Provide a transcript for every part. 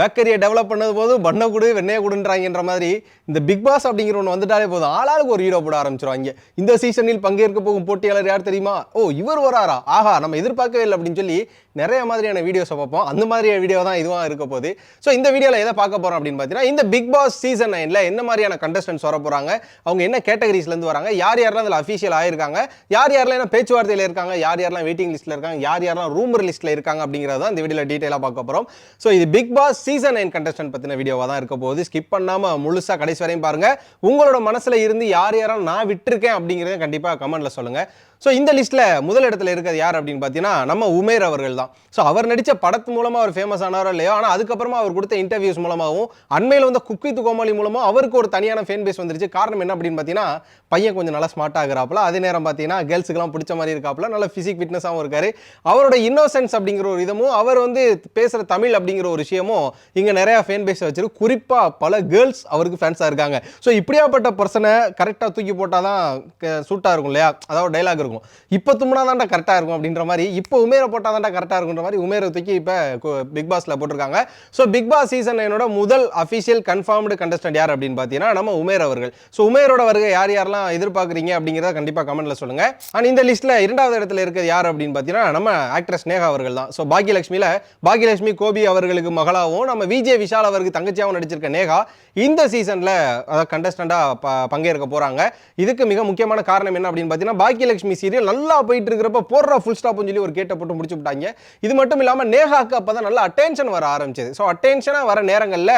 பேக்கரியை develop பண்ணது போதும் பண்ண கொடு வெண்ணைய கொடுன்றாங்கன்ற மாதிரி இந்த பிக் பாஸ் அப்படிங்கிற ஒன்று வந்துட்டாலே போதும். ஆளாளுக்கு ஒரு ஹீரோ போட ஆரம்பிச்சிருவாங்க. இந்த சீசனில் பங்கேற்க போகும் போட்டியாளர் யார் தெரியுமா? ஓ இவர் வராரா? ஆஹா நம்ம எதிர்பார்க்கவே இல்லை அப்படின்னு சொல்லி நிறைய மாதிரியான வீடியோஸை பார்ப்போம். அந்த மாதிரியான வீடியோ தான் இதுவாக இருக்க போகுது. ஸோ இந்த வீடியோவில் எதை பார்க்க போகிறோம் அப்படின்னு பார்த்தீங்கன்னா இந்த பிக் பாஸ் சீசன் நைனில் என்ன மாதிரியான கண்டஸ்டன்ஸ் வர போகிறாங்க அவங்க என்ன கேட்டகரிஸ்லேருந்து வராங்க? யார் யாரெல்லாம் அதில் அஃபீஷியல் ஆயிருக்காங்க? யார் யாரெல்லாம் என்ன பேச்சுவார்த்தையில் இருக்காங்க? யார் யாரெல்லாம் வெயிட்டிங் லிஸ்ட்டில் இருக்காங்க? யார் யாரெல்லாம் ரூமர் லிஸ்ட்டில் இருக்காங்க அப்படிங்கிறது தான் இந்த வீடியோவில் டீட்டெயிலாக பார்க்க போகிறோம் ஸோ இது Bigg Boss season nine contestant பற்றின வீடியோவாக தான் இருக்க போகுது. ஸ்கிப் பண்ணாமல் முழுசாக கடைசி வரையும் பாருங்கள் உங்களோட மனசில் இருந்து யார் யாரெல்லாம் நான் விட்டுருக்கேன் அப்படிங்கிறத கண்டிப்பாக கமெண்ட்டில் சொல்லுங்கள் ஸோ இந்த லிஸ்ட்டில் முதல் இடத்துல இருக்கிறது யார் அப்படின்னு பார்த்தீங்கன்னா நம்ம உமேர் அவர்கள் தான். ஸோ அவர் நடித்த படத்து மூலமாக அவர் ஃபேமஸ் ஆனாரோ இல்லையோ ஆனால் அதுக்கப்புறமா அவர் கொடுத்த இன்டர்வியூஸ் மூலமாகவும் அண்மையில் வந்து குக் வித் கோமாளி மூலமாக அவருக்கு ஒரு தனியான ஃபேன் பேஸ் வந்துருச்சு. காரணம் என்ன அப்படின்னு பார்த்தீங்கன்னா பையன் கொஞ்சம் நல்லா ஸ்மார்ட்டாக ஆகுறாப்புல அதே நேரம் பார்த்தீங்கன்னா கேர்ள்ஸுக்கெல்லாம் பிடிச்ச மாதிரி இருக்காப்புல. நல்ல ஃபிசிக் ஃபிட்னஸாகவும் இருக்காரு. அவரோட இன்னோசென்ஸ் அப்படிங்கிற ஒரு விதமும் அவர் வந்து பேசுகிற தமிழ் அப்படிங்கிற ஒரு விஷயமும் இங்கே நிறையா ஃபேன் பேஸ் வச்சிருக்கு குறிப்பாக பல கேர்ள்ஸ் அவருக்கு ஃபேன்ஸாக இருக்காங்க. ஸோ இப்படியாப்பட்ட பர்சனை கரெக்டாக தூக்கி போட்டால் தான் சூட்டாக இருக்கும் இல்லையா? அதாவது டைலாக் இருக்கும். இப்போ தும்னா தான்டா கரெக்டாக இருக்கும் அப்படின்ற மாதிரி இப்போ உமேரை போட்டால் தான்டா கரெக்டாக இருக்குன்ற மாதிரி உமேரை தூக்கி இப்போ பிக் பாஸில் போட்டிருக்காங்க. ஸோ பிக் பாஸ் சீசன் என்னோட முதல் அஃபிஷியல் கன்ஃபார்ம்டு கண்டஸ்டன்ட் யார் அப்படின்னு பார்த்தீங்கன்னா நம்ம உமேர் அவர்கள். ஸோ உமேரோட வருகை யார் யாரெல்லாம் எதிர்பார்க்குறீங்க அப்படிங்கிறத கண்டிப்பாக கமெண்ட்டில் சொல்லுங்கள் அண்ட் இந்த லிஸ்ட்டில் இரண்டாவது இடத்துல இருக்கிறது யார் அப்படின்னு பார்த்தீங்கன்னா நம்ம ஆக்ட்ரஸ் நேகா அவர்கள் தான். ஸோ பாக்கியலட்சுமியில் பாக்கியலட்சுமி கோபி அவர்களுக்கு மகளாகவும் நம்ம விஜய் விஷால் அவருக்கு தங்கச்சியாகவும் நடிச்சிருக்க நேகா இந்த சீசனில் அதாவது கண்டஸ்டண்ட்டாக ப பங்கேற்க போகிறாங்க இதுக்கு மிக முக்கியமான காரணம் என்ன அப்படின்னு பார்த்தீங்கன்னா பாக்கியலட்சுமி சீரியல் நல்லா போயிட்டு இருக்கிறப்ப போடுற ஃபுல் ஸ்டாப்னு சொல்லி ஒரு கேட்ட போட்டு முடிச்சு விட்டாங்க. இது மட்டும் இல்லாமல் நேகாக்கு அப்போ தான் நல்லா அட்டென்ஷன் வர ஆரம்பிச்சது. ஸோ அட்டென்ஷனாக வர நேரங்களில்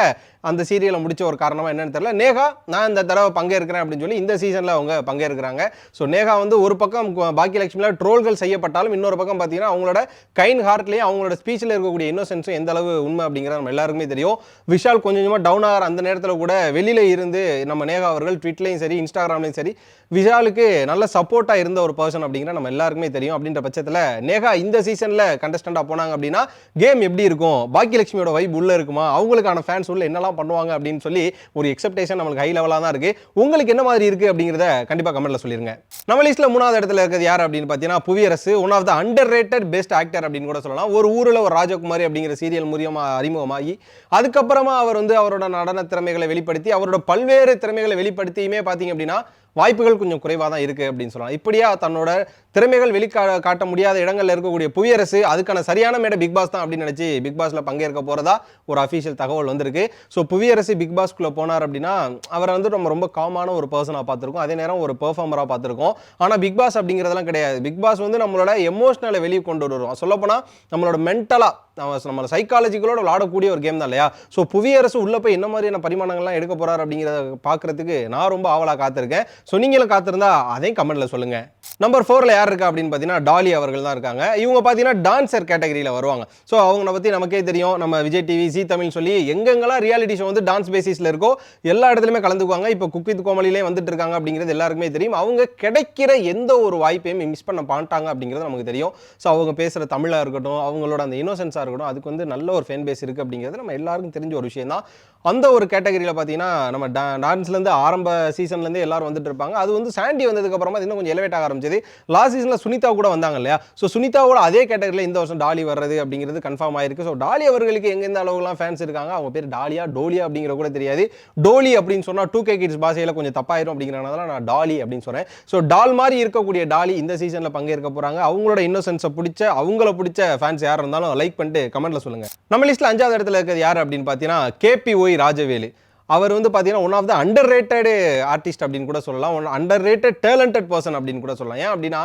அந்த சீரியலை முடிச்ச ஒரு காரணமாக என்னன்னு தெரியல. நேகா நான் இந்த தடவை பங்கேற்கிறேன் அப்படின்னு சொல்லி இந்த சீசனில் அவங்க பங்கேற்கிறாங்க. ஸோ நேகா வந்து ஒரு பக்கம் பாக்கியலட்சுமியில் ட்ரோல்கள் செய்யப்பட்டாலும் இன்னொரு பக்கம் பார்த்தீங்கன்னா அவங்களோட கைண்ட் ஹார்ட்லேயும் அவங்களோட ஸ்பீச்சில் இருக்கக்கூடிய இன்னோசென்ஸும் எந்த அளவு உண்மை அப்படிங்கிற நம்ம எல்லாருக்குமே தெரியும். விஷால் கொஞ்சம் கொஞ்சமாக டவுன் ஆகிற அந்த நேரத்தில் கூட வெளியில் இருந்து நம்ம நேகா அவர்கள் ட்விட்லையும் சரி இன்ஸ்டாகிராம்லையும் சரி விஷாலுக்கு நல்ல சப்போர்ட்டாக இருந்த ஒரு பர்சன் அப்படிங்கிற நம்ம எல்லாருக்குமே தெரியும். அப்படின்ற பட்சத்தில் நேகா இந்த சீசனில் கண்டஸ்டண்ட்டாக போனாங்க அப்படின்னா கேம் எப்படி இருக்கும்? பாக்கியலட்சுமியோட வைப் உள்ளே இருக்குமா? அவங்களுக்கான ஃபேன்ஸ் உள்ள என்னெல்லாம் பண்ணுவாங்க அப்படின்னு சொல்லி ஒரு எக்ஸப்டேஷன் நம்மளுக்கு ஹை லெவலாக தான் இருக்குது உங்களுக்கு என்ன மாதிரி இருக்குது அப்படிங்கிறத கண்டிப்பாக கமெண்ட்டில் சொல்லிருங்க. நம்ம லிஸ்ட்டில் மூணாவது இடத்துல இருக்கிறது யார் அப்படின்னு பார்த்தீங்கன்னா Puviyarasu one of the underrated best actor அப்படின்னு கூட சொல்லலாம். ஒரு ஊரில் ஒரு ராஜகுமாரி அப்படிங்கிற சீரியல் மூலியமாக அறிமுகமாக அதுக்கப்புறமா அவர் வந்து அவரோட நடன திறமைகளை வெளிப்படுத்தி அவரோட பல்வேறு திறமைகளை வெளிப்படுத்தியுமே பார்த்தீங்க அப்படின்னா வாய்ப்புகள் கொஞ்சம் குறைவாக தான் இருக்குது அப்படின்னு சொல்லலாம். இப்படியா தன்னோட திறமைகள் வெளிக்கா காட்ட முடியாத இடங்களில் இருக்கக்கூடிய புவியரசு அதுக்கான சரியான மேடை பிக் பாஸ் தான் அப்படின்னு நினச்சி பிக் பாஸில் பங்கேற்க போகிறதா ஒரு அஃபீஷியல் தகவல் வந்திருக்கு. ஸோ புவியரசு பிக் பாஸ்க்குள்ளே போனார் அப்படின்னா அவரை வந்து நம்ம ரொம்ப காமான ஒரு பர்சனாக பார்த்துருக்கோம். அதே நேரம் ஒரு பெர்ஃபார்மராக பார்த்துருக்கோம். ஆனால் பிக் பாஸ் அப்படிங்கிறதெல்லாம் கிடையாது. பிக் பாஸ் வந்து நம்மளோட எமோஷனலை வெளியே கொண்டு வருவோம் சொல்லப்போனால் நம்மளோட மென்டலாக நம்ம நம்மளோட சைக்காலஜிகளோட விளாடக்கூடிய ஒரு கேம் தான் இல்லையா? ஸோ புவியரசு உள்ளே போய் என்ன மாதிரியான பரிமாணங்கள்லாம் எடுக்க போகிறார் அப்படிங்கிறத பார்க்குறதுக்கு நான் ரொம்ப ஆவலாக காத்திருக்கேன். ஸோ நீங்களும் காத்திருந்தா அதையும் கமெண்ட்டில் சொல்லுங்கள் நம்பர் ஃபோரில் யார் இருக்கா அப்படின்னு பார்த்தீங்கன்னா டாலி அவர்கள் தான் இருக்காங்க. இவங்க பார்த்தீங்கன்னா டான்சர் கேட்டகரியில் வருவாங்க. ஸோ அவங்கள பற்றி நமக்கே தெரியும். நம்ம விஜய் டிவி ஜி தமிழ் சொல்லி எங்கெங்கெல்லாம் ரியாலிட்டி ஷோ வந்து டான்ஸ் பேசிஸில் இருக்கோ எல்லா இடத்துலையுமே கலந்துக்குவாங்க. இப்போ குக்வித் கோமலிலே வந்துட்டு இருக்காங்க அப்படிங்கிறது எல்லாருக்குமே தெரியும். அவங்க கிடைக்கிற எந்த ஒரு வாய்ப்பையும் மிஸ் பண்ண மாட்டாங்க அப்படிங்கிறது நமக்கு தெரியும். ஸோ அவங்க பேசுகிற தமிழாக இருக்கட்டும் அவங்களோட அந்த இன்னோசென்ஸாக இருக்கட்டும் அதுக்கு வந்து நல்ல ஒரு ஃபேன் பேஸ் இருக்குது அப்படிங்கிறது நம்ம எல்லாருக்கும் தெரிஞ்ச ஒரு விஷயம் தான் அந்த ஒரு கேட்டகரியில் பார்த்தீங்கன்னா நம்ம டா டான்ஸ்லேருந்து ஆரம்ப சீசன்லேருந்து எல்லாரும் வந்துட்டு இருப்பாங்க அது வந்து சாண்டி வந்ததுக்கப்புறமா அது இன்னும் கொஞ்சம் எலவேட் ஆக ஆரம்பிச்சது. லாஸ்ட் சீசனில் சுனிதா கூட வந்தாங்க இல்லையா? ஸோ சுனிதாவோட அதே கேட்டகரியில் இந்த வருஷம் டாலி வர்றது அப்படிங்கிறது கன்ஃபார்ம் ஆயிருக்கு. ஸோ டாலி அவர்களுக்கு எங்கெந்த அளவுலாம் ஃபேன்ஸ் இருக்காங்க? அவங்க பேர் டாலியா டோலியா அப்படிங்கிற கூட தெரியாது. டோலி அப்படின்னு சொன்னால் டூ கே கிட்ஸ் பாஷையில் கொஞ்சம் தப்பாயிரும் அப்படிங்கிறனால நான் டாலி அப்படின்னு சொன்னேன். ஸோ டால் மாதிரி இருக்கக்கூடிய டாலி இந்த சீசனில் பங்கேற்க போகிறாங்க அவங்களோட இன்னோசன்ஸை பிடிச்ச அவங்கள பிடிச்ச ஃபேன்ஸ் யார் இருந்தாலும் லைக் பண்ணிட்டு கமெண்ட்டில் சொல்லுங்கள் நம்ம லிஸ்ட்டில் அஞ்சாவது இடத்துல இருக்கிறது யார் அப்படின்னு பார்த்தீங்கன்னா கேபி ஒய் ராஜவேலு. அவர் வந்து பார்த்தீங்கன்னா one of the underrated artist அப்படின்னு கூட சொல்லலாம். One under rated talented person அப்படின்னு கூட சொல்லலாம். ஏன் அப்படின்னா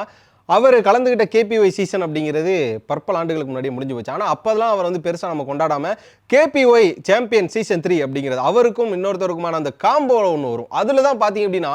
அவர் கலந்துக்கிட்ட கேபிஒய் சீசன் அப்படிங்கிறது பற்பல ஆண்டுகளுக்கு முன்னாடி முடிஞ்சு போச்சு. ஆனால் அப்போதெல்லாம் அவர் வந்து பெருசாக நம்ம கொண்டாடாமல் கேபிஒய் சாம்பியன் சீசன் த்ரீ அப்படிங்கிறது அவருக்கும் இன்னொருத்தருக்குமான அந்த காம்போவில் ஒன்று வரும். அதில் தான் பார்த்தீங்க அப்படின்னா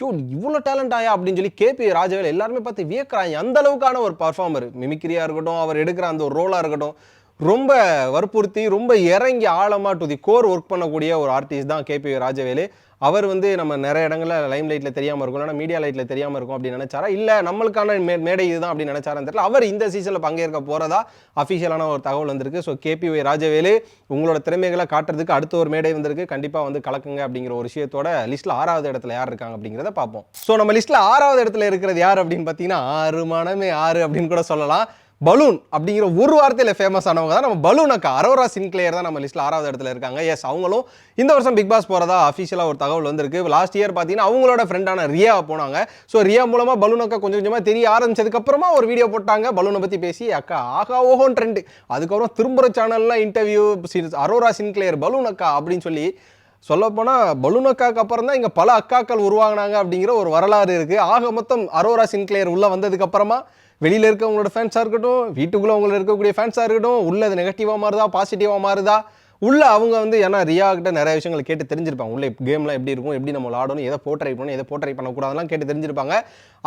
யோ இவ்வளோ டேலண்ட் ஆயா? அப்படின்னு சொல்லி கேபி ராஜவேல் எல்லாருமே பார்த்து வியக்கிறாங்க. அந்த அளவுக்கான ஒரு பர்ஃபார்மர் மிமிக்ரியாக இருக்கட்டும் அவர் எடுக்கிற அந்த ஒரு ரோலாக இருக்கட்டும் ரொம்ப வற்புறுத்தி ரொம்ப இறங்கி ஆழமாக டு தி கோர் ஒர்க் பண்ணக்கூடிய ஒரு ஆர்டிஸ்ட் தான் கேபி ராஜவேலு. அவர் வந்து நம்ம நிறைய இடங்களில் லைம் லைட்டில் தெரியாமல் இருக்கும் இல்லைனா மீடியா லைட்டில் தெரியாமல் இருக்கும் அப்படின்னு நினைச்சாரா? இல்லை நம்மளுக்கான மே மேடை இதுதான் அப்படின்னு நினச்சாரான்னு தெரியல. அவர் இந்த சீசனில் பங்கேற்க போகிறதா அஃபிஷியலான ஒரு தகவல் வந்திருக்கு. ஸோ கேபி ஒய் ராஜவேலு உங்களோட திறமைகளை காட்டுறதுக்கு அடுத்த ஒரு மேடை வந்திருக்கு. கண்டிப்பாக வந்து கலக்குங்க அப்படிங்கிற ஒரு விஷயத்தோட லிஸ்ட்டில் ஆறாவது இடத்துல யார் இருக்காங்க அப்படிங்கிறத பார்ப்போம். ஸோ நம்ம லிஸ்ட்டில் ஆறாவது இடத்துல இருக்கிறது யார் அப்படின்னு பார்த்தீங்கன்னா ஆறு மனமே ஆறு அப்படின்னு கூட சொல்லலாம். பலூன் அப்படிங்கிற ஒரு வார்த்தையில் ஃபேமஸ் ஆனவங்க தான் நம்ம பலூன் அக்கா. அரோரா சின்க்ளேயர் தான் நம்ம லிஸ்ட்டில் ஆறாவது இடத்துல இருக்காங்க. எஸ் அவங்களும் இந்த வருஷம் பிக் பாஸ் போகிறதா அஃபிஷியலாக ஒரு தகவல் வந்திருக்கு. லாஸ்ட் இயர் பார்த்தீங்கன்னா அவங்களோட ஃப்ரெண்டான ரியா போனாங்க. ஸோ ரியா மூலமாக பலூன் அக்கா கொஞ்சம் கொஞ்சமாக தெரிய ஆரம்பிச்சதுக்கப்புறமா ஒரு வீடியோ போட்டாங்க. பலூனை பற்றி பேசி அக்கா ஆகா ஓஹோன் ட்ரெண்டு அதுக்கப்புறம் திரும்புகிற சேனல்லாம் இன்டர்வியூ அரோரா சின்க்ளேயர் பலூன் அக்கா அப்படின்னு சொல்லி சொல்லப்போனால் பலூன் அக்காக்கு அப்புறம் தான் இங்கே பல அக்காக்கள் உருவாங்கினாங்க அப்படிங்கிற ஒரு வரலாறு இருக்குது ஆக மொத்தம் அரோரா சின்க்ளேயர் உள்ளே வந்ததுக்கப்புறமா வெளியில் இருக்கவங்களோட ஃபேன்ஸாக இருக்கட்டும் வீட்டுக்குள்ளே அவங்கள இருக்கக்கூடிய ஃபேன்ஸாக இருக்கட்டும் உள்ள அது நெகட்டிவாக மாறுதா பாசிட்டிவாக மாறுதா? உள்ள அவங்க வந்து ஏன்னா ரியா கிட்ட நிறைய விஷயங்கள் கேட்டு தெரிஞ்சிருப்பாங்க. உள்ள கேம்லாம் எப்படி இருக்கும் எப்படி நம்ம விளாடணும் எதை போட்ரை பண்ணணும் எதை போட்ரை பண்ணக்கூடாதுலாம் கேட்டு தெரிஞ்சிருப்பாங்க.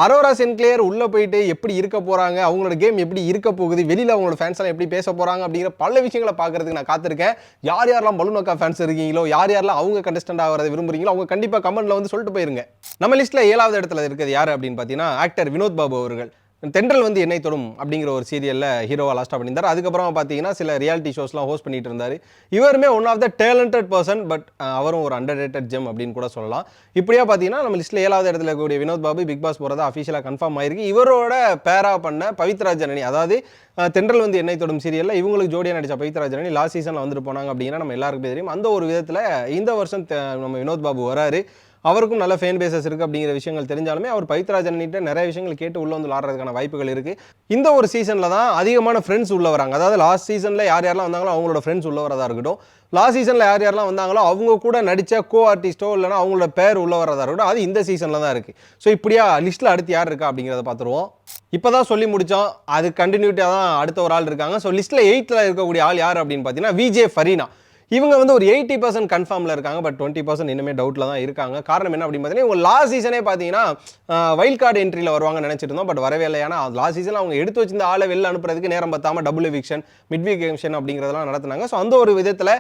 அரோரா சென்க்ளியர் உள்ளே போயிட்டு எப்படி இருக்க போகிறாங்க அவங்களோட கேம் எப்படி இருக்க போகுது வெளியில் அவங்களோட ஃபேன்ஸ்லாம் எப்படி பேச போகிறாங்க அப்படிங்கிற பல விஷயங்களை பார்க்குறதுக்கு நான் காத்திருக்கேன். யார் யாரெல்லாம் பலூனக்கா ஃபேன்ஸ் இருக்கீங்களோ யார் யாரெல்லாம் அவங்க கண்டஸ்டன்ட் ஆகிறத விரும்புறீங்களோ அவங்க கண்டிப்பாக கமெண்ட்டில் வந்து சொல்லிட்டு போயிருங்க. நம்ம லிஸ்ட்டில் ஏழாவது இடத்துல இருக்கிறது யார் அப்படின்னு பார்த்தீங்கன்னா ஆக்டர் வினோத் பாபு அவர்கள். தென்றல் வந்து என்னை தொடும் அப்படிங்கிற ஒரு சீரியலில் ஹீரோவாக லாஸ்ட்டாக பண்ணியிருந்தார். அதுக்கப்புறம் பார்த்தீங்கன்னா சில ரியாலிட்டி ஷோஸ்லாம் ஹோஸ்ட் பண்ணிட்டு இருந்தார். இவருமே one of the talented person but அவரும் ஒரு அண்டர் ரேட்டட் ஜெம் அப்படின்னு கூட சொல்லலாம். இப்படியா பார்த்தீங்கன்னா நம்ம லிஸ்ட்டில் ஏழாவது இடத்துல இருக்கக்கூடிய வினோத் பாபு பிக் பாஸ் போகிறதா அஃபிஷியலாக கன்ஃபார்ம் ஆயிருக்கு. இவரோட பேரா பண்ண பவித்ரா ஜனனி அதாவது தென்றல் வந்து என்னை தொடும் சீரியலில் இவங்களுக்கு ஜோடியாக நடித்த பவித்ரா ஜனனி லாஸ்ட் சீசனில் வந்துட்டு போனாங்க அப்படின்னா நம்ம எல்லாருக்குமே தெரியும். அந்த ஒரு விதத்தில் இந்த வருஷம் நம்ம வினோத் பாபு வராரு. அவருக்கும் நல்ல ஃபேன் பேசஸ் இருக்குது அப்படிங்கிற விஷயங்கள் தெரிஞ்சாலுமே அவர் பவித்ராஜன்கிட்ட நிறைய விஷயங்கள் கேட்டு உள்ளே வந்து விளாட்றதுக்கான வாய்ப்புகள் இருக்குது இந்த ஒரு சீசனில் தான் அதிகமான ஃப்ரெண்ட்ஸ் உள்ள வராங்க. அதாவது லாஸ்ட் சீசனில் யார் யாரெல்லாம் வந்தாங்களோ அவங்களோட ஃப்ரெண்ட்ஸ் உள்ள வரதாக இருக்கட்டும். லாஸ்ட் சீசனில் யார் யாரெல்லாம் வந்தாங்களோ அவங்க கூட நடித்த கோ ஆர்டிஸ்ட்டோ இல்லைனா அவங்களோட பேர் உள்ள வரதாக இருக்கட்டும். அது இந்த சீசனில் தான் இருக்குது ஸோ இப்படியா லிஸ்ட்டில் அடுத்து யார் இருக்கா அப்படிங்கிறத பார்த்துருவோம். இப்போ தான் சொல்லி முடித்தோம் அது கண்டினியூட்டியாக தான் அடுத்த ஒரு ஆள் இருக்காங்க. ஸோ லிஸ்ட்டில் எயித்தில் இருக்கக்கூடிய ஆள் யார் அப்படின்னு பார்த்தீங்கன்னா விஜே ஃபரீனா இவங்க வந்து ஒரு எயிட்டி பர்சன்ட் கன்ஃபார்மில் இருக்காங்க பட் டுவெண்ட்டி பர்சன்ட் இன்னுமே டவுட்டில் தான் இருக்காங்க. காரணம் என்ன அப்படின்னு பார்த்தீங்கன்னா இவங்க லாஸ்ட் சீசனே பார்த்தீங்கன்னா வைல்ட் கார்டு என்ட்ரியில் வருவாங்க நினச்சிட்டு இருந்தோம் பட் வரவே இல்லை. ஏன்னா லாஸ்ட் சீசன் அவங்க எடுத்து வச்சிருந்த ஆளை வெளில அனுப்புறதுக்கு நேரம் பார்த்தாமல் double eviction mid week eviction அப்படிங்கிறதெல்லாம் நடத்துனாங்க. ஸோ அந்த ஒரு விதத்தில்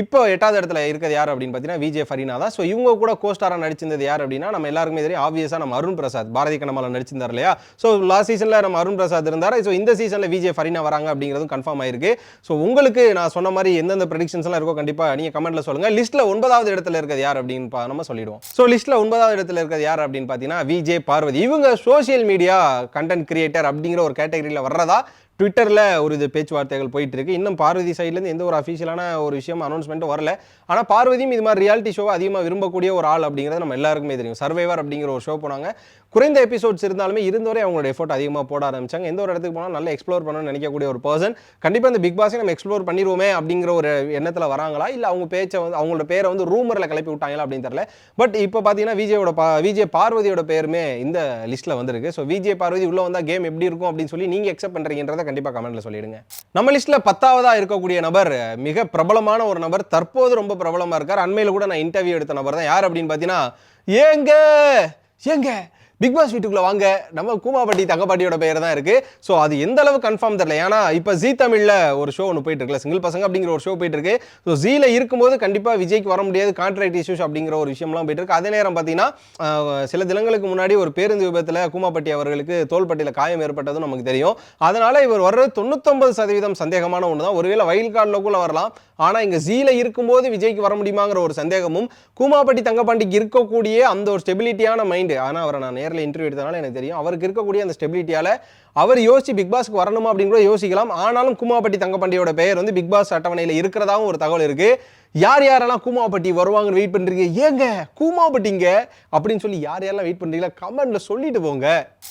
இப்போ எட்டாவது இடத்துல இருக்கிறது யார் அப்படின்னு பார்த்தீங்கன்னா விஜய் ஃபரினா தான். ஸோ இவங்க கூட கோஸ்டாராக நடிச்சிருந்தது யார் அப்படின்னா நம்ம எல்லாருக்குமே தெரியும். ஆப்வியஸாக நம்ம அருண் பிரசாத் பாரதி கண்ணமால நடிச்சிருந்தார் இல்லையா? ஸோ லாஸ்ட் சீசனில் நம்ம அருண் பிரசாத் இருந்தார். ஸோ இந்த சீசனில் விஜய் ஃபரினா வராங்க அப்படிங்கிறதும் கன்ஃபார்ம் ஆயிருக்கு. ஸோ உங்களுக்கு நான் சொன்ன மாதிரி எந்தெந்த ப்ரெடிக்ஷன்ஸ்லாம் இருக்கோ கண்டிப்பாக நீங்கள் கமெண்ட்டில் சொல்லுங்கள் லிஸ்ட்டில் ஒன்பதாவது இடத்துல இருக்கிறது யார் அப்படின்னு நம்ம சொல்லிடுவோம். ஸோ லிஸ்ட்டில் ஒன்பதாவது இடத்துல இருக்கிறது யார் அப்படின்னு பார்த்தீங்கன்னா விஜய் பார்வதி இவங்க சோஷியல் மீடியா கண்டென்ட் கிரியேட்டர் அப்படிங்கிற ஒரு கேட்டகரியில் வர்றதா ட்விட்டரில் ஒரு இது பேச்சுவார்த்தைகள் போயிட்டு இருக்கு இன்னும் பார்வதி சைட்லேருந்து எந்த ஒரு அஃபிஷியலான ஒரு விஷயம் அனௌன்ஸ்மெண்ட்டும் வரல. ஆனால் பார்வதியும் இது மாதிரி ரியாலிட்டி ஷோ அதிகமாக விரும்பக்கூடிய ஒரு ஆள் அப்படிங்கிறது நம்ம எல்லாருக்குமே தெரியும். சர்வைவர் அப்படிங்கிற ஒரு ஷோ போனாங்க. குறைந்த எபிசோட்ஸ் இருந்தாலுமே இருந்தவரை அவங்களோட எஃபோர்ட் அதிகமாக போட ஆரம்பிச்சாங்க. எந்த ஒரு இடத்துக்கு போனால் நல்லா எக்ஸ்ப்ளோர் பண்ணணும்னு நினைக்கக்கூடிய ஒரு பர்சன் கண்டிப்பாக இந்த பிக் பாஸை நம்ம எக்ஸ்ப்ளோர் பண்ணிடுவோமே அப்படிங்கிற ஒரு எண்ணத்தில் வராங்களா? இல்லை அவங்க பேச்சை வந்து அவங்களோட பேரை வந்து ரூமரில் கிளப்பி விட்டாங்களா அப்படின்னு தெரியல. பட் இப்போ பார்த்தீங்கன்னா விஜயோட பா விஜய் பார்வதியோட பேருமே இந்த லிஸ்ட்டில் வந்திருக்கு. ஸோ விஜய் பார்வதி உள்ளே வந்தால் கேம் எப்படி இருக்கும் அப்படின்னு சொல்லி நீங்கள் எக்ஸப்ட் பண்ணுறீங்கன்றத கண்டிப்பாக கமெண்ட்டில் சொல்லிடுங்க. நம்ம லிஸ்ட்டில் பத்தாவதாக இருக்கக்கூடிய நபர் மிக பிரபலமான ஒரு நபர் தற்போது ரொம்ப பிரபலமாக இருக்கார். அண்மையில் கூட நான் இன்டர்வியூ எடுத்த நபர் தான் யார் அப்படின்னு பார்த்தீங்கன்னா ஏங்க ஏங்க பிக் பாஸ் வீட்டுக்குள்ள வாங்க. நம்ம கூமாபட்டி தங்கப்பாட்டியோட பெயர் தான் இருக்கு. ஸோ அது எந்த அளவு கன்ஃபார்ம் தெரியல. ஏன்னா இப்போ ஜி தமிழ்ல ஒரு ஷோ ஒன்று போயிட்டு இருக்குல்ல சிங்கிள் பசங்க அப்படிங்கிற ஒரு ஷோ போயிட்டு இருக்கு. ஸோ ஜீல இருக்கும்போது கண்டிப்பாக விஜய்க்கு வர முடியாது கான்ட்ராக்ட் இஷ்யூஸ் அப்படிங்கிற ஒரு விஷயம்லாம் போயிட்டு இருக்கு. அதே நேரம் பார்த்தீங்கன்னா சில தினங்களுக்கு முன்னாடி ஒரு பேருந்து விபத்தில் கூமாப்பட்டி அவர்களுக்கு தோள்பட்டியில் காயம் ஏற்பட்டதும் நமக்கு தெரியும். அதனால இவர் வர்றது தொண்ணூத்தொன்பது சதவீதம் சந்தேகமான ஒன்று தான் ஒருவேளை வயல் கார்டில் கூட வரலாம். ஆனால் இங்கே ஜீல இருக்கும்போது விஜய்க்கு வர முடியுமாங்கிற ஒரு சந்தேகமும் கூமாப்பட்டி தங்கப்பாண்டிக்கு இருக்கக்கூடிய அந்த ஒரு ஸ்டெபிலிட்டியான மைண்டு ஆனால் அவரை நான் நேரில் இன்டர்வியூ எடுத்தனால எனக்கு தெரியும். அவருக்கு இருக்கக்கூடிய அந்த ஸ்டெபிலிட்டியால் அவர் யோசிச்சு பிக் பாஸ்க்கு வரணுமா அப்படின்னு கூட யோசிக்கலாம். ஆனாலும் கூமாப்பட்டி தங்கப்பாண்டியோட பெயர் வந்து பிக் பாஸ் அட்டவணையில் இருக்கிறதாவும் ஒரு தகவல் இருக்கு. யார் யாரெல்லாம் கூமாப்பட்டி வருவாங்கன்னு வெயிட் பண்ணுறீங்க ஏங்க கூமாப்பட்டிங்க அப்படின்னு சொல்லி யார் யாரெல்லாம் வெயிட் பண்றீங்களா கமெண்ட்ல சொல்லிட்டு போங்க.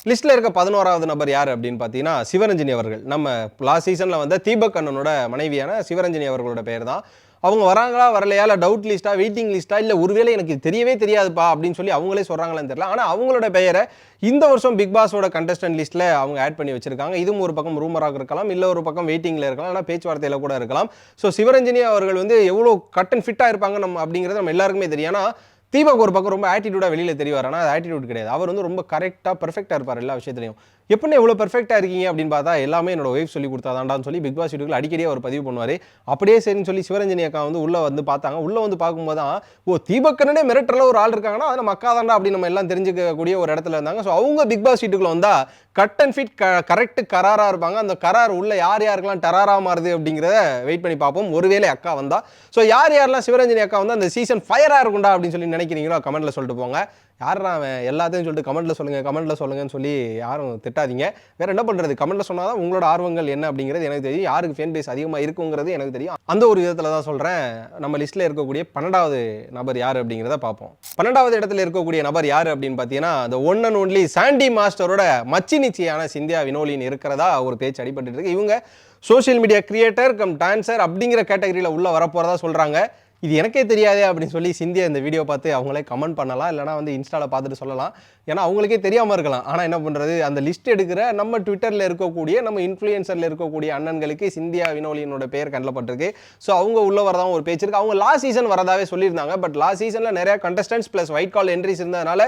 லிஸ்ட்ல இருக்க பதினோராவது நபர் யார் அப்படின்னு பார்த்தீங்கன்னா சிவரஞ்சனி அவர்கள். நம்ம லாஸ்ட் சீசனில் வந்த தீபக் அண்ணனோட மனைவியான சிவரஞ்சனி அவர்களோட பெயர் தான் அவங்க வராங்களா வரலையா இல்லை டவுட் லிஸ்ட்டா வெயிட்டிங் லிஸ்ட்டா இல்லை ஒருவேளை எனக்கு தெரியவே தெரியாதுப்பா அப்படின்னு சொல்லி அவங்களே சொல்கிறாங்களான்னு தெரியல. ஆனால் அவங்களோட பெயரை இந்த வருஷம் பிக் பாஸோட கண்டஸ்டன்ட் லிஸ்ட்டில் அவங்க ஆட் பண்ணி வச்சிருக்காங்க. இதுவும் ஒரு பக்கம் ரூமராக இருக்கலாம் இல்லை ஒரு பக்கம் வெயிட்டிங்கில் இருக்கலாம் ஆனால் பேச்சுவார்த்தையில் கூட இருக்கலாம். ஸோ சிவரஞ்சனி அவர்கள் வந்து எவ்வளோ கட் அண்ட் ஃபிட்டாக இருப்பாங்க நம்ம அப்படிங்கிறது நம்ம எல்லாருக்குமே தெரியும். ஆனால் தீபக் ஒரு பக்கம் ரொம்ப ஆட்டிடியூடாக வெளியில் தெரிவார். ஆனால் அது ஆட்டிடியூட் கிடையாது. அவர் வந்து ரொம்ப கரெக்டாக பர்ஃபெக்டாக இருப்பார் எல்லா விஷயத்துலையும். எப்படின்னு எவ்வளோ பெர்ஃபெக்டாக இருக்கீங்க அப்படின்னு பார்த்தா எல்லாமே என்னோட ஒய்ஃப் சொல்லி கொடுத்தாதான்டான்னு சொல்லி பிக் பாஸ் வீட்டுக்குள்ள அடிக்கடி அவர் பதிவு பண்ணுவார். அப்படியே சரின்னு சொல்லி சிவரஞ்சனி அக்கா வந்து உள்ளே வந்து பார்த்தாங்க. உள்ளே வந்து பார்க்கும்போது தான் ஓ தீபக்கனே மிரட்டரில் ஒரு ஆள் இருக்காங்கன்னா அதை நம்ம அக்கா தாண்டா அப்படின்னு நம்ம எல்லாம் தெரிஞ்சுக்கக்கூடிய ஒரு இடத்துல இருந்தாங்க. ஸோ அவங்க பிக் பாஸ் வீட்டுக்குள்ள வந்தால் கட் அண்ட் ஃபிட் கரெக்ட் கராராக இருப்பாங்க. அந்த கரார் உள்ள யார் யாருக்கெல்லாம் டராரா மாறுது அப்படிங்கிறத வெயிட் பண்ணி பார்ப்போம். ஒருவேளை அக்கா வந்தால் ஸோ யார் யாரெல்லாம் சிவரஞ்சனி அக்கா வந்து அந்த சீசன் ஃபயராக இருக்கும்டா அப்படின்னு சொல்லி நினைக்கிறீங்களோ கமெண்ட்டில் சொல்லிட்டு போங்க. யாரா அவன்? எல்லாத்தையும் சொல்லிட்டு கமெண்ட்டில் சொல்லுங்கள் கமெண்ட்டில் சொல்லுங்கன்னு சொல்லி யாரும் திட்டாதீங்க. வேறு என்ன பண்ணுறது கமெண்ட்டில் சொன்னால் தான் உங்களோட ஆர்வங்கள் என்ன அப்படிங்கிறது எனக்கு தெரியும். யாருக்கு ஃபேன் பேஸ் அதிகமாக இருக்குங்கிறது எனக்கு தெரியும். அந்த ஒரு விதத்தில் தான் சொல்கிறேன் நம்ம லிஸ்ட்டில் இருக்கக்கூடிய பன்னெண்டாவது நபர் யார் அப்படிங்கிறத பார்ப்போம். பன்னெண்டாவது இடத்துல இருக்கக்கூடிய நபர் யார் அப்படின்னு பார்த்தீங்கன்னா அந்த ஒன் அண்ட் ஒன்லி சாண்டி மாஸ்டரோட மச்சி நிச்சயான சிந்தியா வினோலின் இருக்கிறதா ஒரு பேச்சு அடிபட்டு இருக்கு. இவங்க social media creator cum dancer அப்படிங்கிற கேட்டகரியில் உள்ளே வரப்போகிறதா சொல்கிறாங்க இது எனக்கே தெரியாதே அப்படின்னு சொல்லி சிந்தியா இந்த வீடியோ பார்த்து அவங்களே கமெண்ட் பண்ணலாம். இல்லைனா வந்து இன்ஸ்டாவில் பார்த்துட்டு சொல்லலாம். ஏன்னா அவங்களுக்கே தெரியாமல் இருக்கலாம். ஆனால் என்ன பண்ணுறது அந்த லிஸ்ட் எடுக்கிற நம்ம ட்விட்டரில் இருக்கக்கூடிய நம்ம இன்ஃப்ளூயன்சரில் இருக்கக்கூடிய அண்ணன்களுக்கு சிந்தியா வினோலியனோட பெயர் கண்டப்பட்டிருக்கு. ஸோ அவங்க உள்ள வரதான் ஒரு பேச்சு இருக்குது அவங்க லாஸ்ட் சீசன் வரதாவே சொல்லியிருந்தாங்க. பட் லாஸ்ட் சீசனில் நிறையா contestants plus wild card entries இருந்ததுனால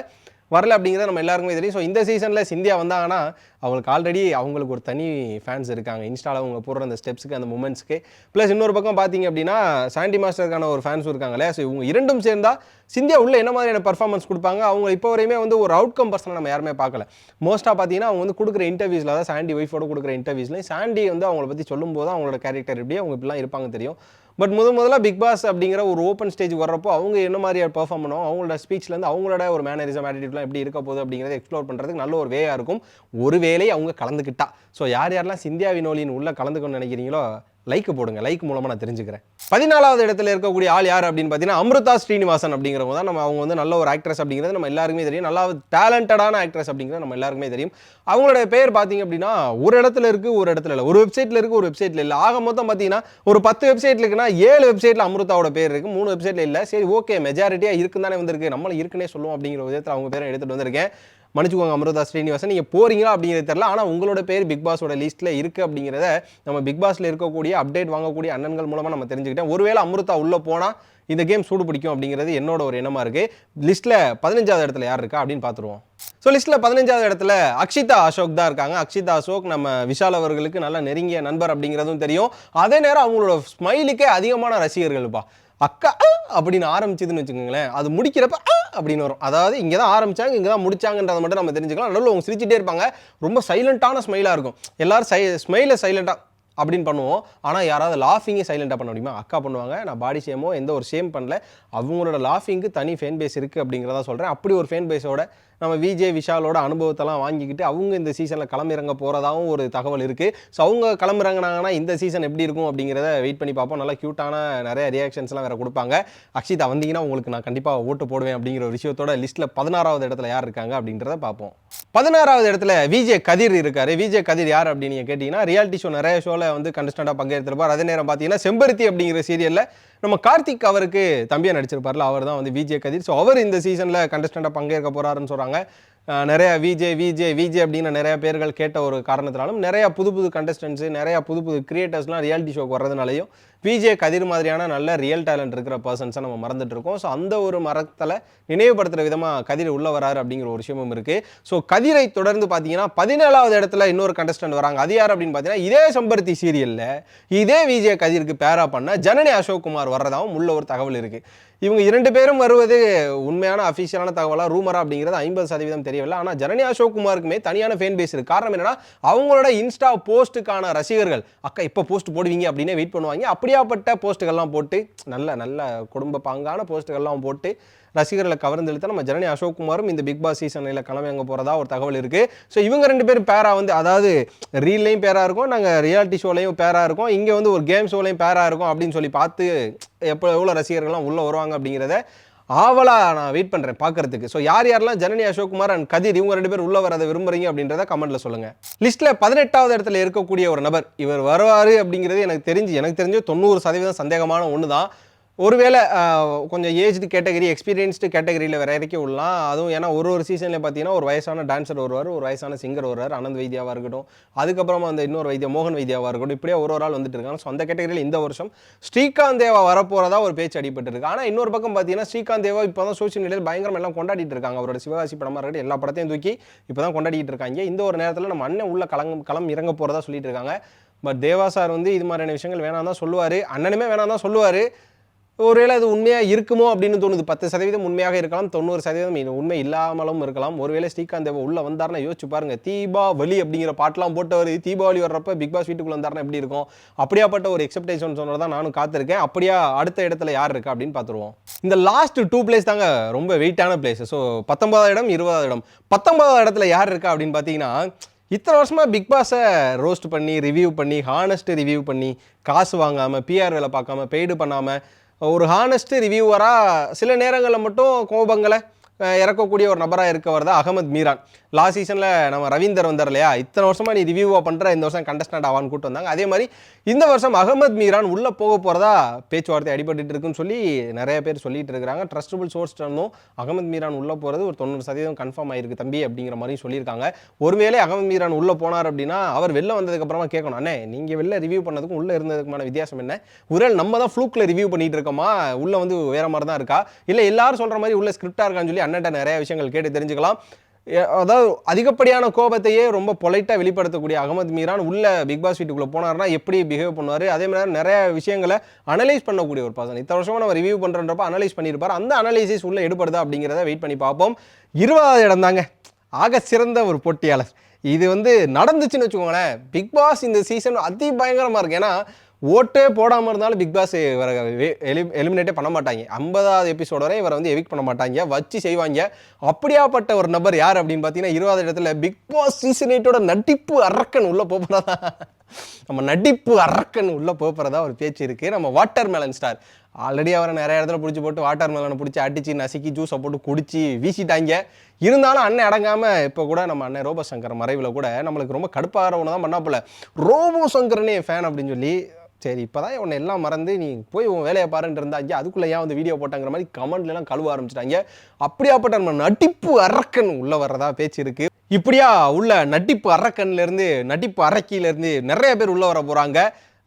வரல அப்படிங்கிறது நம்ம எல்லாருக்குமே தெரியும். ஸோ இந்த சீசனில் சிந்தியா வந்தாங்கன்னா அவங்களுக்கு ஆல்ரெடி அவங்களுக்கு ஒரு தனி ஃபேன்ஸ் இருக்காங்க. இன்ஸ்டாவில் அவங்க போடுற அந்த ஸ்டெப்ஸுக்கு அந்த மூமெண்ட்ஸ்க்கு ப்ளஸ் இன்னொரு பக்கம் பார்த்தீங்க அப்படின்னா சாண்டி மாஸ்டருக்கான ஒரு ஃபேன்ஸும் இருக்காங்களே ஸோ இவங்க இரண்டும் சேர்ந்தா சிந்தியா உள்ள என்ன மாதிரியான பர்ஃபார்மன்ஸ் கொடுப்பாங்க? அவங்க இப்போ வரையுமே வந்து ஒரு அவுட்கம் பர்சனை நம்ம யாருமே பார்க்கல. மோஸ்ட்டாக பார்த்தீங்கன்னா அவங்க வந்து கொடுக்குற இன்டர்வியூஸில் அதாவது சாண்டி ஒய்ஃபோட கொடுக்குற இன்டர்வியூஸ்லையும் சாண்டி வந்து அவங்கள பற்றி சொல்லும்போது அவங்களோட கேரக்டர் எப்படி அவங்க இப்படிலாம் இருப்பாங்க தெரியும். பட் முத முதல்ல பிக் பாஸ் அப்படிங்கிற ஒரு ஓப்பன் ஸ்டேஜ் வர்றப்போ அவங்க என்ன மாதிரி பெர்ஃபார்ம் பண்ணுவோம் அவங்களோட ஸ்பீச்லேருந்து அவங்களோட ஒரு மேனரிசம் ஆட்டிடியூட்லாம் எப்படி இருக்க போகுது அப்படிங்கிறத எக்ஸ்ப்ளோர் பண்ணுறதுக்கு நல்ல ஒரு வேயாக இருக்கும். ஒரு வேலையை அவங்க கலந்துக்கிட்டா. ஸோ யார் யாரெல்லாம் சிந்தியா வினோலின் உள்ள கலந்துக்கணும்னு நினைக்கிறீங்களோ லைக் போடுங்க. லைக் மூலமாக நான் தெரிஞ்சுக்கிறேன். பதினாலாவது இடத்துல இருக்கக்கூடிய ஆள் யார் அப்படின்னு பார்த்தீங்கன்னா அமிர்தா ஸ்ரீனிவாசன் அப்படிங்கிறவங்க தான் நம்ம அவங்க வந்து நல்ல ஒரு ஆக்ட்ரஸ் அப்படிங்கிறது நம்ம எல்லாருக்குமே தெரியும். நல்லா டேலண்டடான ஆக்ட்ரஸ் அப்படிங்கிறது நம்ம எல்லாருக்குமே தெரியும். அவங்களோட பேர் பார்த்தீங்க அப்படின்னா ஒரு இடத்துல இருக்கு ஒரு இடத்துல இல்லை. ஒரு வெப்சைட்ல இருக்கு ஒரு வெப்சைட்ல இல்லை. ஆக மொத்தம் பார்த்தீங்கன்னா ஒரு பத்து வெப்சைட் இருக்குன்னா ஏழு வெப்சைட்ல அமிர்தாவோட பேர் இருக்கு. மூணு வெப்சைட்ல இல்லை. சரி ஓகே மெஜாரிட்டியாக இருக்குன்னு தானே வந்திருக்கு. நம்மளும் இருக்குன்னே சொல்லுவோம் அப்படிங்கிற விதத்தில் அவங்க பேரை எடுத்துகிட்டு வந்திருக்கேன். மன்னிச்சுக்கோங்க அமிர்தா ஸ்ரீனிவாசன். நீங்கள் போறீங்களா அப்படிங்கிறது தெரியல. ஆனால் உங்களோட பேர் பிக் பாஸோட லிஸ்ட்டில் இருக்குது அப்படிங்கிறத நம்ம பிக் பாஸில் இருக்கக்கூடிய அப்டேட் வாங்கக்கூடிய அண்ணன்கள் மூலமாக நம்ம தெரிஞ்சுக்கிட்டேன். ஒருவேளை அமிர்தா உள்ளே போனால் இந்த கேம் சூடு பிடிக்கும் அப்படிங்கிறது என்னோட ஒரு எண்ணமாக இருக்குது லிஸ்ட்டில் பதினஞ்சாவது இடத்துல யார் இருக்கா அப்படின்னு பார்த்துருவோம் ஸோ லிஸ்ட்டில் பதினஞ்சாவது இடத்துல அக்ஷிதா அசோக் தான் இருக்காங்க. அக்ஷிதா அசோக் நம்ம விஷால் அவர்களுக்கு நல்ல நெருங்கிய நண்பர் அப்படிங்கிறதும் தெரியும். அதே நேரம் அவங்களோட ஸ்மைலுக்கே அதிகமான ரசிகர்கள்ப்பா. அக்கா அப்படின்னு ஆரம்பிச்சதுன்னு வச்சுக்கோங்களேன். அது முடிக்கிறப்ப அப்படின்னு வரும். அதாவது இங்கே தான் ஆரம்பிச்சாங்க இங்கே தான் முடிச்சாங்கன்றதை மட்டும் நம்ம தெரிஞ்சுக்கலாம். நடுவில் அவங்க சிரிச்சிட்டே இருப்பாங்க. ரொம்ப சைலண்ட்டான ஸ்மைலாக இருக்கும். எல்லாரும் சை ஸ்மைலை சைலண்டாக அப்படின்னு பண்ணுவோம். ஆனால் யாராவது லாஃபிங்கே சைலண்டாக பண்ண முடியுமா? அக்கா பண்ணுவாங்க. நான் பாடி ஷேமோ எந்த ஒரு ஷேம் பண்ணல. அவங்களோட லாஃபிங்க்கு தனி ஃபேன் பேஸ் இருக்குது அப்படிங்கிறதா சொல்கிறேன் அப்படி ஒரு ஃபேன் பேஸோட நம்ம விஜே விஷாலோட அனுபவத்தெல்லாம் வாங்கிக்கிட்டு அவங்க இந்த சீசனில் களமிறங்க போகிறதாவும் ஒரு தகவல் இருக்குது ஸோ அவங்க களமிறங்கினாங்கன்னா இந்த சீசன் எப்படி இருக்கும் அப்படிங்கிறத வெயிட் பண்ணி பார்ப்போம். நல்லா க்யூட்டான நிறைய ரியாக்ஷன்ஸ்லாம் வேறு கொடுப்பாங்க. அக்ஷிதா வந்தீங்கன்னா உங்களுக்கு நான் கண்டிப்பாக ஓட்டு போடுவேன் அப்படிங்கிற ஒரு விஷயத்தோட லிஸ்ட்டில் பதினாறாவது இடத்துல யார் இருக்காங்க அப்படின்றத பார்ப்போம். பதினாறாவது இடத்துல விஜே கதிர் இருக்காரு. விஜே கதிர் யார் அப்படின்னு நீங்கள் கேட்டிங்கன்னா ரியாலிட்டி ஷோ நிறைய ஷோவில் வந்து கண்டஸ்டண்டாக பங்கேற்றிருப்பார். அதே நேரம் பார்த்தீங்கன்னா செம்பருத்தி அப்படிங்கிற சீரியலில் நம்ம கார்த்திக் அவருக்கு தம்பியாக நடிச்சிருப்பார்ல அவர் தான் வந்து விஜய் கதிர். ஸோ அவர் இந்த சீசனில் கண்டஸ்டண்டாக பங்கேற்க போகிறாருன்னு சொல்கிறாங்க நிறையா நிறைய விஜே விஜே அப்படின்னு நிறைய பேர்கள் கேட்ட ஒரு காரணத்தினாலும் நிறைய புது புது கண்டஸ்டன்ஸு நிறைய புது புது கிரியேட்டர்ஸ்லாம் ரியாலிட்டி ஷோக்கு வர்றதுனாலையும் பிஜே கதிர் மாதிரியான நல்ல ரியல் டேலண்ட் இருக்கிற பர்சன்ஸை நம்ம மறந்துட்டு இருக்கோம். ஸோ அந்த ஒரு மரத்தில் நினைவுபடுத்துகிற விதமாக கதிர் உள்ள வராரு அப்படிங்கிற ஒரு விஷயமும் இருக்குது ஸோ கதிரை தொடர்ந்து பார்த்தீங்கன்னா பதினேழாவது இடத்துல இன்னொரு கண்டஸ்டன்ட் வராங்க. அது யார் அப்படின்னு பார்த்தீங்கன்னா இதே செம்பருத்தி சீரியலில் இதே விஜய் கதிருக்கு பேரா பண்ண ஜனனி அசோக்குமார் வர்றதாகவும் உள்ள ஒரு தகவல் இருக்குது இவங்க இரண்டு பேரும் வருவது உண்மையான அஃபிஷியலான தகவலாக ரூமரா அப்படிங்கிறது ஐம்பது சதவீதம் தெரியவில்லை. ஆனால் ஜனனி அசோக்குமாருக்குமே தனியான ஃபேன் பேஸ் இருக்குது காரணம் என்னன்னா அவங்களோட இன்ஸ்டா போஸ்ட்டுக்கான ரசிகர்கள் அக்கா இப்போ போஸ்ட் போடுவீங்க அப்படின்னே வெயிட் பண்ணுவாங்க. அப்படியே அப்படியாப்பட்ட போஸ்ட்டுகள்லாம் போட்டு நல்ல நல்ல குடும்ப பாங்கான போஸ்ட்டுகள்லாம் போட்டு ரசிகர்களை கவர்ந்தெழுத்த நம்ம ஜனனி அசோக்குமாரும் இந்த பிக் பாஸ் சீசனில் கிளம்பியங்க போகிறதா ஒரு தகவல் இருக்குது ஸோ இவங்க ரெண்டு பேரும் பேராக வந்து அதாவது ரீல்லையும் பேராக இருக்கும் நாங்கள் ரியாலிட்டி ஷோலையும் பேராக இருக்கும் இங்கே வந்து ஒரு கேம் ஷோலையும் பேராக இருக்கும் அப்படின்னு சொல்லி பார்த்து எப்போ எவ்வளோ ரசிகர்கள்லாம் உள்ளே வருவாங்க அப்படிங்கிறத ஆவலா நான் வெயிட் பண்ணுறேன் பார்க்கறதுக்கு. ஸோ யார் யாரெல்லாம் ஜனனி அசோக்குமார் அண்ட் கதிர் இவங்க ரெண்டு பேர் உள்ள வரதை விரும்புகிறீங்க அப்படின்றத கமெண்ட்டில் சொல்லுங்கள் லிஸ்ட்டில் பதினெட்டாவது இடத்துல இருக்கக்கூடிய ஒரு நபர் இவர் வருவார் அப்படிங்கிறது எனக்கு தெரிஞ்சு எனக்கு தெரிஞ்சு தொண்ணூறு சதவீதம் சந்தேகமான ஒன்று தான் ஒருவேளை கொஞ்சம் ஏஜ்டு கேட்டகரி எக்ஸ்பீரியன்ஸ்டு கேட்டகரியில் வேற இறக்கி விடலாம். அதுவும் ஏன்னா ஒரு ஒரு சீசனில் பார்த்தீங்கன்னா ஒரு வயசான டான்சர் வருவார் ஒரு வயசான சிங்கர் வருவார் அனந்த் வைத்தியாவாக இருக்கட்டும். அதுக்கப்புறமா அந்த இன்னொரு வைத்திய மோகன் வைத்தியாவாக இருக்கட்டும் இப்படியே ஒரு ஒரு ஆள் வந்துட்டு இருக்காங்க. ஸோ அந்த கேட்டகரியில் இந்த வருஷம் ஸ்ரீகாந்த் தேவா வரப்போகிறதா ஒரு பேச்சு அடிபட்டு இருக்கு. ஆனால் இன்னொரு பக்கம் பார்த்தீங்கன்னா ஸ்ரீகாந்த் தேவா இப்போ தான் சோஷியல் மீடியாவில் பயங்கரம் எல்லாம் கொண்டாடிட்டு இருக்காங்க. அவரோட சிவகாசி படமாக இருக்கட்டும் எல்லா படத்தையும் தூக்கி இப்போ தான் கொண்டாடிட்டு இருக்காங்க. இந்த ஒரு நேரத்தில் நம்ம அண்ணன் உள்ள கலங்கம் களம் இறங்க போகிறதா சொல்லிட்டு இருக்காங்க. பட் தேவா சார் வந்து இது மாதிரியான விஷயங்கள் வேணாம் தான் சொல்லுவார். அண்ணனுமே வேணாம் தான் சொல்லுவார். ஒருவேளை அது உண்மையாக இருக்குமோ அப்படின்னு தோணுது. பத்து சதவீதம் உண்மையாக இருக்கலாம் தொண்ணூறு சதவீதம் இது உண்மை இல்லாமலும் இருக்கலாம். ஒருவேளை ஸ்ரீகாந்த் தேவை உள்ளே வந்தாருன்னா யோசிச்சு பாருங்க. தீபாவளி அப்படிங்கிற பாட்டெலாம் போட்டவர் தீபாவளி வர்றப்ப பிக் பாஸ் வீட்டுக்குள்ள வந்தார்னா எப்படி இருக்கும்? அப்படியாப்பட்ட ஒரு எக்ஸப்டேஷன் சொன்னதான் நானும் காத்திருக்கேன். அப்படியா அடுத்த இடத்துல யார் இருக்கா அப்படின்னு பார்த்துருவோம். இந்த லாஸ்ட் டூ பிளேஸ் தாங்க ரொம்ப வெயிட்டான பிளேஸ் ஸோ பத்தொன்பதாம் இடம் இருபதாவது இடம். பத்தொன்பதாவது இடத்துல யார் இருக்கா அப்படின்னு பார்த்தீங்கன்னா இத்தனை வருஷமாக பிக் பாஸை ரோஸ்ட் பண்ணி ரிவ்யூ பண்ணி ஹானஸ்ட் ரிவ்யூ பண்ணி காசு வாங்காமல் பிஆர் வேலை பார்க்காம பெய்டு பண்ணாமல் ஒரு ஹானஸ்ட் ரிவ்யூவராக சில நேரங்களில் மட்டும் கோபங்களை இறக்கக்கூடிய ஒரு நபராக இருக்கவர் தான் அகமது மீரான். லாஸ்ட் சீசனில் நம்ம ரவீந்தர் வந்தார் இல்லையா? இத்தனை வருஷமாக நீ ரிவ்யூவாக பண்ணுற இந்த வருஷம் கண்டஸ்டன்ட் ஆவான்னு கூட்டு வந்தாங்க. அதே மாதிரி இந்த வருஷம் அகமது மீரான் உள்ளே போக போகிறதா பேச்சுவார்த்தை அடிபட்டு இருக்குன்னு சொல்லி நிறைய பேர் சொல்லிட்டு இருக்கிறாங்க. ட்ரஸ்டபுள் சோர்ஸ் இருந்தும் அகமது மீரான் உள்ளே போகிறது ஒரு தொண்ணூறு சதவீதம் கன்ஃபார்ம் ஆயிருக்கு தம்பி அப்படிங்கிற மாதிரியும் சொல்லியிருக்காங்க. ஒருவேளை அகமது மீரான் உள்ளே போனார் அப்படின்னா அவர் வெளில வந்ததுக்கப்புறமா கேட்கணும் அண்ணே நீங்கள் வெளில ரிவ்யூ பண்ணதுக்கும் உள்ளே இருந்ததுக்குமான வித்தியாசம் என்ன? ஒருவேளை நம்ம தான் ஃப்ளூக்கில் ரிவ்யூ பண்ணிட்டு இருக்கோமா? உள்ளே வந்து வேற மாதிரி தான் இருக்கா? இல்லை எல்லாரும் சொல்கிற மாதிரி உள்ள ஸ்கிரிப்டாக இருக்கான்னு சொல்லி அண்ணன்ட்ட நிறைய விஷயங்கள் கேட்டு தெரிஞ்சுக்கலாம். அதாவது அதிகப்படியான கோபத்தையே ரொம்ப பொலைட்டாக வெளிப்படுத்தக்கூடிய அகமது மீரான் உள்ள பிக் பாஸ் வீட்டுக்குள்ளே போனார்னா எப்படி பிஹேவ் பண்ணுவார்? அதே மாதிரி நிறைய விஷயங்களை அனலைஸ் பண்ணக்கூடிய ஒரு பர்சன் இத்தனை வருஷமா நம்ம ரிவ்யூ பண்ணுறன்றப்ப அனலைஸ் பண்ணியிருப்பார். அந்த அனலைசிஸ் உள்ள எடுப்படுதா அப்படிங்கிறத வெயிட் பண்ணி பார்ப்போம். இருபதாவது இடம் தாங்க. ஆக சிறந்த ஒரு போட்டியாளர். இது வந்து நடந்துச்சுன்னு வச்சுக்கோங்களேன். பிக் பாஸ் இந்த சீசன் அதி பயங்கரமாக இருக்கு. ஏன்னா ஓட்டே போடாமல் இருந்தாலும் பிக் பாஸ் இவரை எலிமினேட்டே பண்ண மாட்டாங்க. ஐம்பதாவது எபிசோட வரை இவரை வந்து எவிக் பண்ண மாட்டாங்க. வச்சு செய்வாங்க. அப்படியாப்பட்ட ஒரு நபர் யார் அப்படின்னு பார்த்தீங்கன்னா இருபதாவது இடத்துல பிக் பாஸ் சீசன் எயிட்டோட நடிப்பு அரக்கன் உள்ளே போகிறதா நம்ம நடிப்பு அரக்கன் உள்ளே போகிறதா ஒரு பேச்சு இருக்குது நம்ம வாட்டர் மேலன் ஸ்டார் ஆல்ரெடி அவரை நிறைய இடத்துல பிடிச்சி போட்டு வாட்டர் மேலனை பிடிச்சி அடிச்சு நசுக்கி ஜூஸை போட்டு குடிச்சு வீசிட்டாங்க. இருந்தாலும் அண்ணன் அடங்காமல் இப்போ கூட நம்ம அண்ணன் ரோபோ சங்கர் மறைவில் கூட நம்மளுக்கு ரொம்ப கடுப்பாகிற ஒன்று தான் பண்ணாப்புல ரோபோ சங்கரனே ஃபேன் அப்படின்னு சொல்லி சரி இப்போதான் உன்னை எல்லாம் மறந்து நீ போய் உன் வேலையை பாருன்ட்டு இருந்தாங்க. அதுக்குள்ளே ஏன் வந்து வீடியோ போட்டாங்கிற மாதிரி கமெண்ட்லாம் கழுவ ஆரம்பிச்சிட்டாங்க. அப்படியாப்பட்ட நம்ம நடிப்பு அரக்கன் உள்ளே வர்றதா பேச்சு இருக்குது இப்படியா உள்ள நட்டிப்பு அரக்கன்லேருந்து நட்டிப்பு நடிப்பு நிறைய பேர் உள்ளே வர போகிறாங்க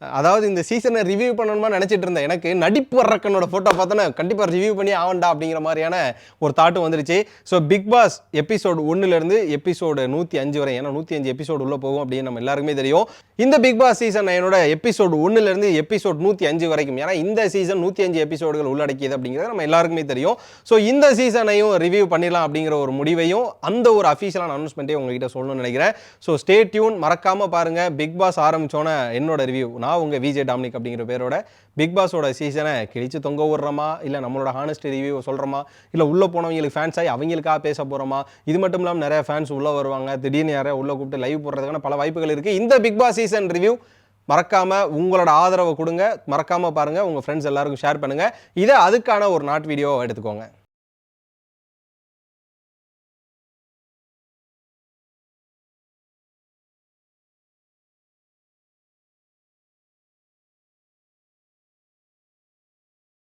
அதாவது இந்த சீசனை ரிவ்யூ பண்ணணுமா நினச்சிட்டு இருந்தேன். எனக்கு நடிப்பு வர்றக்கனோட ஃபோட்டோ பார்த்தோன்னா கண்டிப்பாக ரிவ்யூ பண்ணி ஆவண்டா அப்படிங்கிற மாதிரியான ஒரு தாட்டும் வந்துருச்சு. ஸோ பிக் பாஸ் எபிசோடு ஒன்றுலேருந்து எபிசோடு நூற்றி அஞ்சு வரை ஏன்னா நூற்றி அஞ்சு எபிசோடு உள்ளே போகும் அப்படின்னு நம்ம எல்லாருக்குமே தெரியும். இந்த பிக் பாஸ் சீசன் என்னோட எபிசோடு ஒன்றுலேருந்து எபிசோட் நூற்றி அஞ்சு வரைக்கும் ஏன்னா இந்த சீசன் நூற்றி அஞ்சு எபிசோடுகள் உள்ளடக்கியது அப்படிங்கிறது நம்ம எல்லாருக்குமே தெரியும். ஸோ இந்த சீசனையும் ரிவ்யூ பண்ணிடலாம் அப்படிங்கிற ஒரு முடிவையும் அந்த ஒரு அஃபீஷியலான அனௌன்ஸ்மெண்ட்டே உங்ககிட்ட சொல்லணும்னு நினைக்கிறேன். ஸோ ஸ்டே டியூன் மறக்காமல் பாருங்கள் பிக் பாஸ் ஆரம்பித்தோன்னே என்னோட ரிவ்யூ நான் உங்கள் விஜய் டாமினிக் அப்படிங்கிற பேரோட பிக் பாஸோட சீசனை கிழிச்சு தொங்க விடுறோமா? இல்லை நம்மளோட ஹானஸ்ட் ரிவ்யூ சொல்கிறோமா இல்லை உள்ளே போனவங்களுக்கு ஃபேன்ஸ் ஆகி அவங்களுக்காக பேச போகிறோமா இது மட்டும் இல்லாமல் நிறைய ஃபேன்ஸ் உள்ளே வருவாங்க. திடீர்னு யாரையா உள்ளே கூப்பிட்டு லைவ் போடுறதுக்கான பல வாய்ப்புகள் இருக்குது இந்த பிக் பாஸ் சீசன் ரிவ்யூ மறக்காமல் உங்களோட ஆதரவை கொடுங்க. மறக்காமல் பாருங்கள் உங்கள் ஃப்ரெண்ட்ஸ் எல்லாருக்கும் ஷேர் பண்ணுங்கள் இதை அதுக்கான ஒரு நாட் வீடியோ எடுத்துக்கோங்க.